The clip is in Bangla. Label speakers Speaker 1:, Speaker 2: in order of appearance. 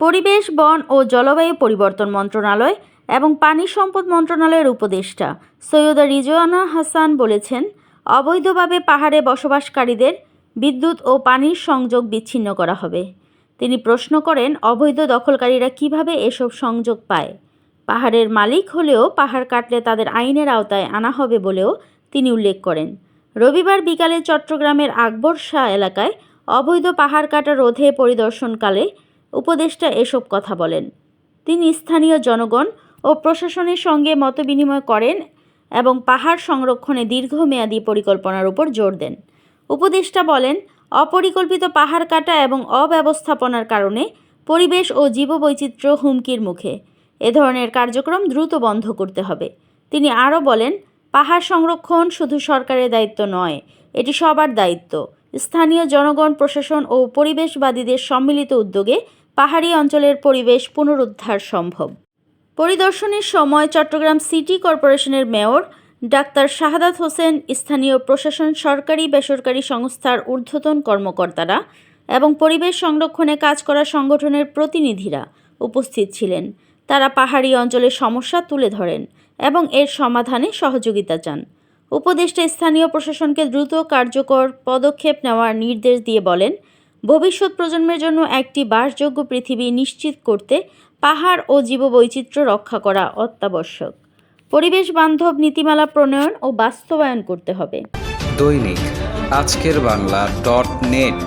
Speaker 1: পরিবেশ, বন ও জলবায়ু পরিবর্তন মন্ত্রণালয় এবং পানি সম্পদ মন্ত্রণালয়ের উপদেষ্টা সৈয়দা রিজওয়ানা হাসান বলেছেন, অবৈধভাবে পাহাড়ে বসবাসকারীদের বিদ্যুৎ ও পানির সংযোগ বিচ্ছিন্ন করা হবে। তিনি প্রশ্ন করেন, অবৈধ দখলকারীরা কীভাবে এসব সংযোগ পায়? পাহাড়ের মালিক হলেও পাহাড় কাটলে তাদের আইনের আওতায় আনা হবে বলেও তিনি উল্লেখ করেন। রবিবার বিকালে চট্টগ্রামের আকবর শাহ এলাকায় অবৈধ পাহাড় কাটা রোধে পরিদর্শনকালে উপদেষ্টা এসব কথা বলেন। তিনি স্থানীয় জনগণ ও প্রশাসনের সঙ্গে মতবিনিময় করেন এবং পাহাড় সংরক্ষণে দীর্ঘমেয়াদী পরিকল্পনার উপর জোর দেন। উপদেষ্টা বলেন, অপরিকল্পিত পাহাড় কাটা এবং অব্যবস্থাপনার কারণে পরিবেশ ও জীববৈচিত্র্য হুমকির মুখে। এ ধরনের কার্যক্রম দ্রুত বন্ধ করতে হবে। তিনি আরও বলেন, পাহাড় সংরক্ষণ শুধু সরকারের দায়িত্ব নয়, এটি সবার দায়িত্ব। স্থানীয় জনগণ, প্রশাসন ও পরিবেশবাদীদের সম্মিলিত উদ্যোগে পাহাড়ি অঞ্চলের পরিবেশ পুনরুদ্ধার সম্ভব। পরিদর্শনের সময় চট্টগ্রাম সিটি কর্পোরেশনের মেয়র ডাক্তার শাহাদাত হোসেন, স্থানীয় প্রশাসন, সরকারি বেসরকারি সংস্থার ঊর্ধ্বতন কর্মকর্তারা এবং পরিবেশ সংরক্ষণে কাজ করা সংগঠনের প্রতিনিধিরা উপস্থিত ছিলেন। তারা পাহাড়ি অঞ্চলের সমস্যা তুলে ধরেন এবং এর সমাধানে সহযোগিতা চান। উপদেষ্টা স্থানীয় প্রশাসনকে দ্রুত কার্যকর পদক্ষেপ নেওয়ার নির্দেশ দিয়ে বলেন ভবিষ্যৎ প্রজন্মের জন্য একটি বাসযোগ্য পৃথিবী নিশ্চিত করতে পাহাড় ও জীববৈচিত্র্য রক্ষা করা অত্যাবশ্যক। পরিবেশ বান্ধব নীতিমালা প্রণয়ন ও বাস্তবায়ন করতে হবে।
Speaker 2: দৈনিক আজকের বাংলা ডট নেট।